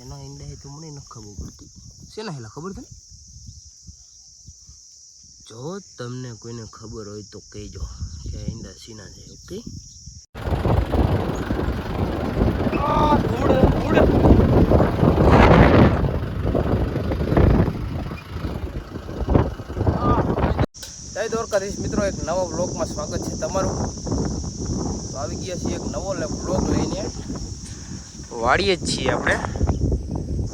શેના ઈંડા એ તો મને ન ખબર પડતી. શેના હેલા ખબર તને? જો તમને કોઈને ખબર હોય તો કહેજો કે ઈંડા સીના છે, ઓકે? દ્વારકાધીશ. મિત્રો, એક નવા બ્લોગમાં સ્વાગત છે તમારું. તો આવી ગયા છીએ એક નવો બ્લોગ લઈને. વાળીએ જ છીએ આપણે.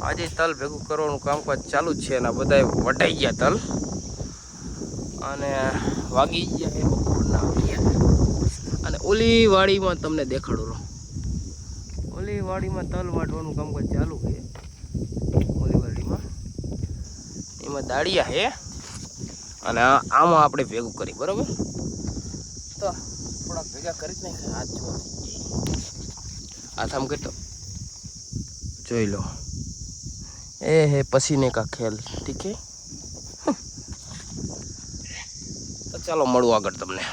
આજે તલ ભેગું કરવાનું કામકાજ ચાલુ જ છે અને બધા વટાઈ ગયા તલ. અને વાગી ગયા એ બપોરના. અને ઓલી વાડીમાં તમને દેખાડું ઓલી વાડીમાં તલ વાટવાનું કામકાજ ચાલુ છે. ઓલી વાડીમાં એમાં દાળિયા છે. અને આમાં આપણે ભેગું કરી, બરાબર? તો થોડાક ભેગા કરી જ નાખીએ. હાથ જોવા. હાથ આમ કેટલો? જોઈ લો. એ હે પસીને કા खेल ઠીક है તો ચાલો મળું આગળ તમને.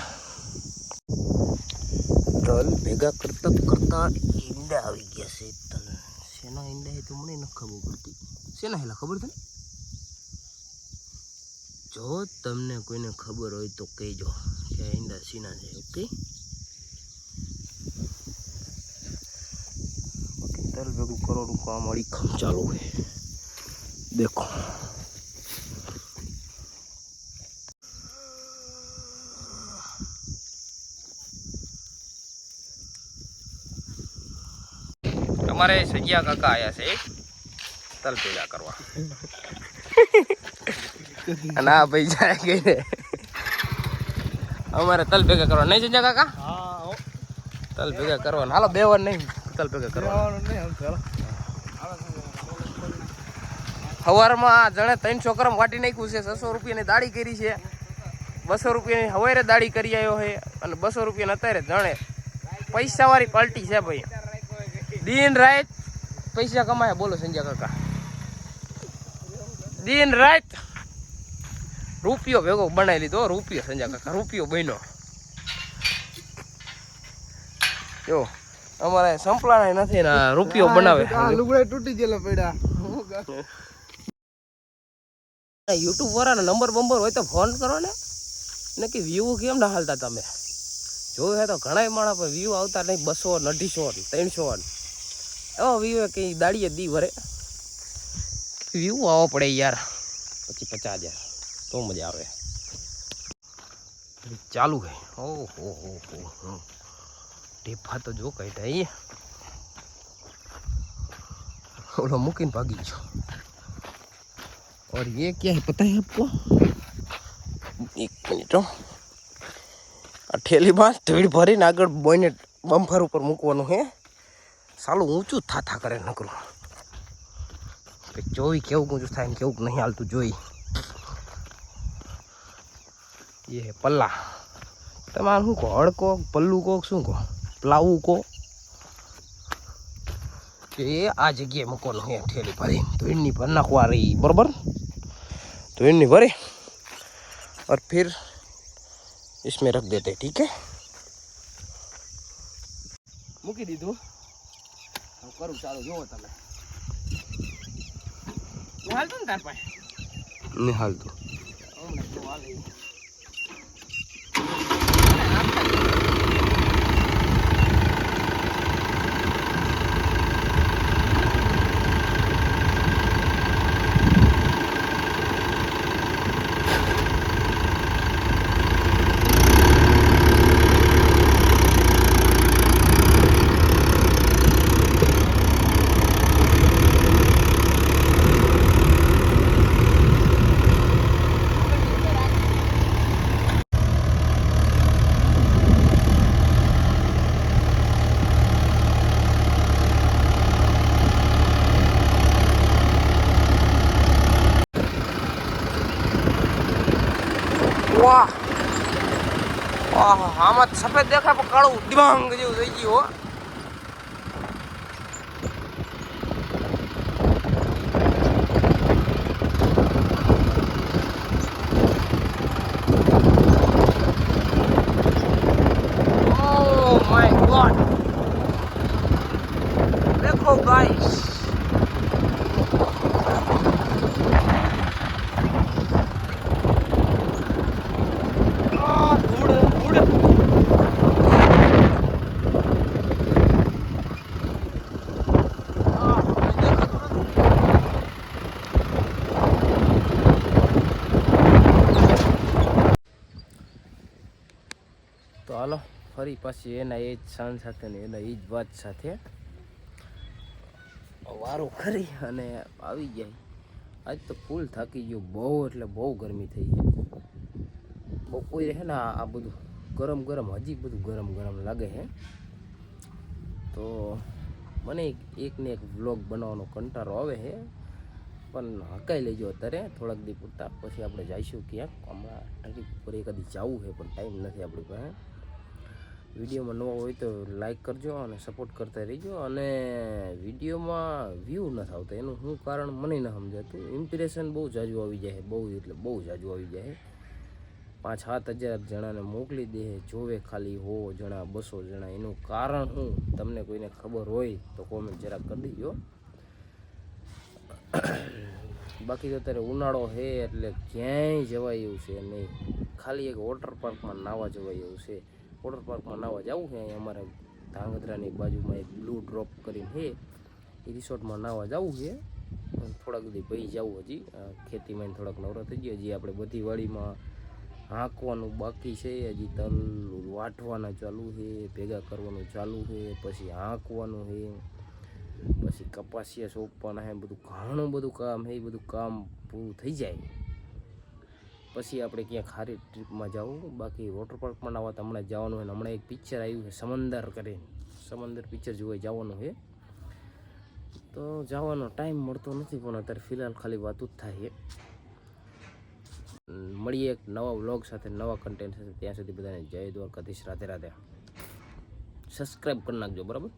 તલ ભેગા કરતા કરતા ઈંડા આવી ગયા છે. તલ, શેના ઈંડા એ તો મને નથી ખબર પડતી. શેના હેલા ખબર તને જો તમને કોઈને ખબર હોય તો કહેજો કે ઈંડા સીના છે, ઓકે? બાકી તલ ભેગું કરોડું કામ અડીખમ ચાલુ છે. દેખો તમારે સજિયા કાકા આયા છે તલ ભેગા કરવા. અને આ ભાઈ જાય ગઈ ને અમારે તલ ભેગા કરવા. નહીં સજ્યા કાકા? તલ ભેગા કરવાના. હાલો બે વાર નહીં તલ ભેગા કરવા સવારમાં જણે ત્રણસો ગ્રામ વાટી નાખ્યું છે, છસો રૂપિયાની દાડી કરી છે. બસો રૂપિયાની હવારે દાડી કરી આવ્યો છે અને બસો રૂપિયાની અત્યારે જણે પૈસાવાળી પાર્ટી છે ભાઈ. દિન રાત પૈસા કમાયા, બોલો સંજય કાકા. દિન રાત રૂપિયો ભેગો બનાવી લીધો, રૂપિયો સંજય કાકા, રૂપિયો બન્યો. જો, અમારે સંપલાણા નથી ને રૂપિયો બનાવે. લુગડા તૂટી ગયેલા પડ્યા. યુટ્યુબ વાળાનો નંબર બંબર હોય તો ફોન કરો ને. ને કે વ્યૂ કેમ ના હાલતા તમે? જોયું હે તો ઘણા માણસ પણ વ્યૂ આવતા નહીં. બસો ને અઢીસો ને ત્રણસો ને. એવો વ્યૂ કંઈ દાડીએ દી ભરે વ્યૂ આવો પડે યાર. પછી પચાસ હજાર. તો મજા આવે. ચાલુ હે ઓહો હો હો હો. ટેફા તો જો કઈ થાય. ઓલો મૂકીને ભાગી ગયો. और ये क्या है पता है आपको एक मिनट हो આ ઠેલીમાં ધીડ ભરીને આગળ બોયને બમ્ફર ઉપર મૂકવાનું હે સાલું ઊંચું થા થા કરે નકરું કે જોઈ કેવું ઊંચું થાય ને કેવું નહીં હાલતું જોઈ એ હે પલ્લા તમારે શું કહો હડકો પલ્લું કહો કે શું કહો પ્લાવું કહો કે એ આ જગ્યાએ મૂકવાનું હે ઠેલી ભરી ધોઈની ભર નાખવા રહી બરોબર धोनी भरे और फिर इसमें रख देते हैं, ठीक है મૂકી દીધું હું કરું ચાલો જોવો તમે હાલતું ને તાર પાસે નહીં હાલતું હમણાં જો હાલે વાહ આમાં સફેદ દેખાય પણ કાળું ડિબાંગ જેવું થઈ ગયું હો Oh my god! Look! ફરી પાછી એના એ જ સાંજ સાથે ને એના એ જ વાત સાથે વારો કરી અને આવી જાય. આજ તો ફૂલ થાકી ગયો, બહુ એટલે બહુ ગરમી થઈ ગઈ. બપોરે હે ને આ બધું ગરમ ગરમ, હજી બધું ગરમ ગરમ લાગે હે. તો મને એકને એક વ્લોગ બનાવવાનો કંટાળો આવે છે પણ હકાઈ લેજો અત્યારે, થોડાક દી પૂરતા. પછી આપણે જઈશું ક્યાંક. હમણાં ટ્રીપ ઉપર એકાદી જવું છે પણ ટાઈમ નથી આપણી પાસે. વિડીયોમાં નવો હોય તો લાઈક કરજો અને સપોર્ટ કરતા રહીજો. અને વિડીયોમાં વ્યૂ નથી આવતા. એનું શું કારણ મને ન સમજાતું. ઇમ્પ્રેશન બહુ જાજુ આવી જાય બહુ એટલે બહુ જાજુ આવી જાય પાંચ, સાત હજાર જણાને મોકલી દે જોવે ખાલી હો જણા, બસો જણા. એનું કારણ શું? તમને કોઈને ખબર હોય તો કોમેન્ટ જરાક કરી દેજો. બાકી તો અત્યારે ઉનાળો છે એટલે ક્યાંય જવાય એવું છે નહીં. ખાલી એક વોટર પાર્કમાં નાવા જવાય એવું છે. વોટર પાર્કમાં નાવા જવું છે. અહીંયા અમારે ધાંગધ્રાની બાજુમાં એક બ્લુ ડ્રોપ કરીને છે. એ રિસોર્ટમાં નાવા જવું છે. થોડાક સુધી ભાઈ જવું હજી. ખેતીમાં થોડાક નવરો થઈ ગયો. હજી આપણે બધી વાડીમાં હાંકવાનું બાકી છે. હજી તલ વાટવાના ચાલુ છે, ભેગા કરવાનું ચાલુ છે, પછી હાંકવાનું છે, પછી કપાસિયા સોંપવાના છે. બધું ઘણું બધું કામ છે. એ બધું કામ પૂરું થઈ જાય. પછી આપણે ક્યાંક સારી ટ્રીપમાં જવું, બાકી વોટર પાર્કમાં નાવા તો હમણાં જવાનું હોય હમણાં એક પિક્ચર આવ્યું છે, સમંદર કરીને. સમંદર પિક્ચર જોવા જવાનું છે. તો જવાનો ટાઈમ મળતો નથી, પણ અત્યારે ફિલહાલ ખાલી વાતું જ થાય છે. મળીએ એક નવા વ્લોગ સાથે, નવા કન્ટેન્ટ સાથે. ત્યાં સુધી બધાને જય દ્વારકાધીશ. રાધે રાધે. સબસ્ક્રાઈબ કરી નાખજો, બરાબર?